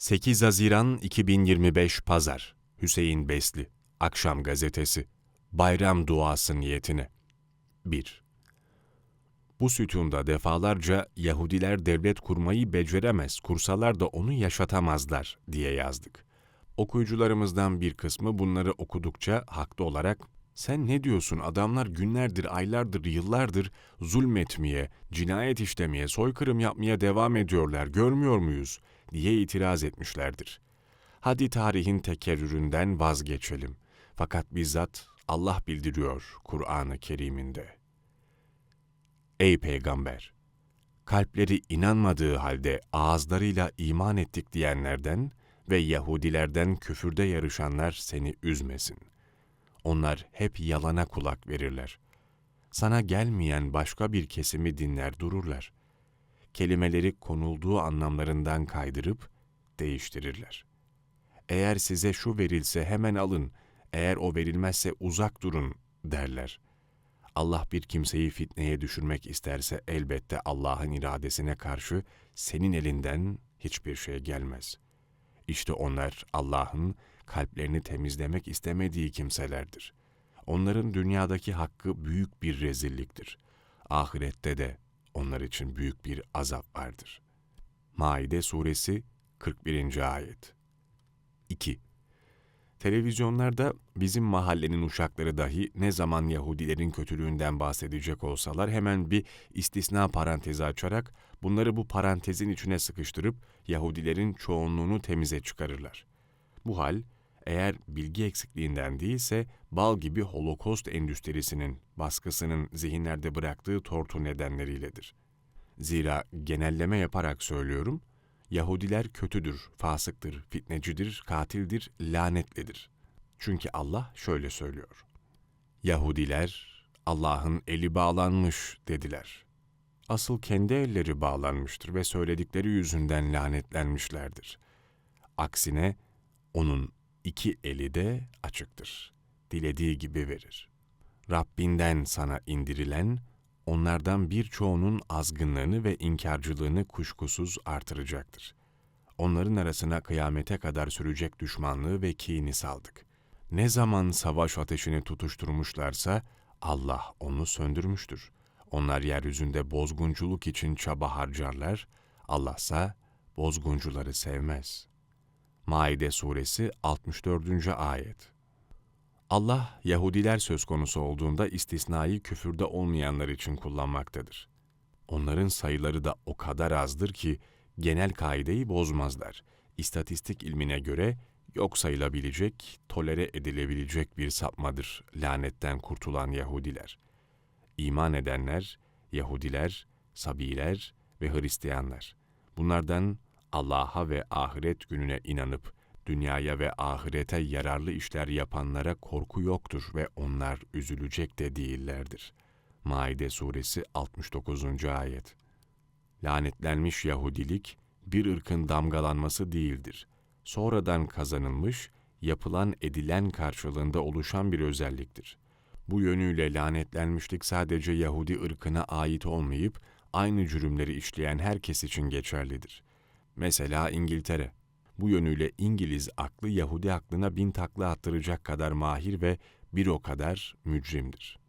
8 Haziran 2025 Pazar Hüseyin Besli Akşam Gazetesi Bayram duası niyetine 1. Bu sütunda defalarca Yahudiler devlet kurmayı beceremez, kursalar da onu yaşatamazlar diye yazdık. Okuyucularımızdan bir kısmı bunları okudukça haklı olarak sen ne diyorsun adamlar günlerdir, aylardır, yıllardır zulmetmeye, cinayet işlemeye, soykırım yapmaya devam ediyorlar görmüyor muyuz diye itiraz etmişlerdir. Hadi tarihin tekerrüründen vazgeçelim. Fakat bizzat Allah bildiriyor Kur'an-ı Kerim'inde. Ey peygamber! Kalpleri inanmadığı halde ağızlarıyla iman ettik diyenlerden ve Yahudilerden küfürde yarışanlar seni üzmesin. Onlar hep yalana kulak verirler. Sana gelmeyen başka bir kesimi dinler dururlar. Kelimeleri konulduğu anlamlarından kaydırıp değiştirirler. Eğer size şu verilse hemen alın, eğer o verilmezse uzak durun derler. Allah bir kimseyi fitneye düşürmek isterse elbette Allah'ın iradesine karşı senin elinden hiçbir şey gelmez. İşte onlar Allah'ın kalplerini temizlemek istemediği kimselerdir. Onların dünyadaki hakkı büyük bir rezilliktir. Ahirette de onlar için büyük bir azap vardır. Maide Suresi 41. Ayet 2. Televizyonlarda bizim mahallenin uşakları dahi ne zaman Yahudilerin kötülüğünden bahsedecek olsalar hemen bir istisna parantezi açarak bunları bu parantezin içine sıkıştırıp Yahudilerin çoğunluğunu temize çıkarırlar. Bu hal eğer bilgi eksikliğinden değilse bal gibi Holokost endüstrisinin baskısının zihinlerde bıraktığı tortu nedenleriyledir. Zira genelleme yaparak söylüyorum, Yahudiler kötüdür, fasıktır, fitnecidir, katildir, lanetlidir. Çünkü Allah şöyle söylüyor. Yahudiler Allah'ın eli bağlanmış dediler. Asıl kendi elleri bağlanmıştır ve söyledikleri yüzünden lanetlenmişlerdir. Aksine onun iki eli de açıktır. Dilediği gibi verir. Rabbinden sana indirilen, onlardan birçoğunun azgınlığını ve inkarcılığını kuşkusuz artıracaktır. Onların arasına kıyamete kadar sürecek düşmanlığı ve kini saldık. Ne zaman savaş ateşini tutuşturmuşlarsa Allah onu söndürmüştür. Onlar yeryüzünde bozgunculuk için çaba harcarlar, Allah ise bozguncuları sevmez. Maide Suresi 64. Ayet Allah, Yahudiler söz konusu olduğunda istisnayı küfürde olmayanlar için kullanmaktadır. Onların sayıları da o kadar azdır ki genel kaideyi bozmazlar. İstatistik ilmine göre yok sayılabilecek, tolere edilebilecek bir sapmadır lanetten kurtulan Yahudiler. İman edenler, Yahudiler, Sabiler ve Hristiyanlar. Bunlardan Allah'a ve ahiret gününe inanıp dünyaya ve ahirete yararlı işler yapanlara korku yoktur ve onlar üzülecek de değillerdir. Maide suresi 69. ayet. Lanetlenmiş Yahudilik bir ırkın damgalanması değildir. Sonradan kazanılmış, yapılan edilen karşılığında oluşan bir özelliktir. Bu yönüyle lanetlenmişlik sadece Yahudi ırkına ait olmayıp aynı cürümleri işleyen herkes için geçerlidir. Mesela İngiltere. Bu yönüyle İngiliz aklı Yahudi aklına bin takla attıracak kadar mahir ve bir o kadar mücrimdir.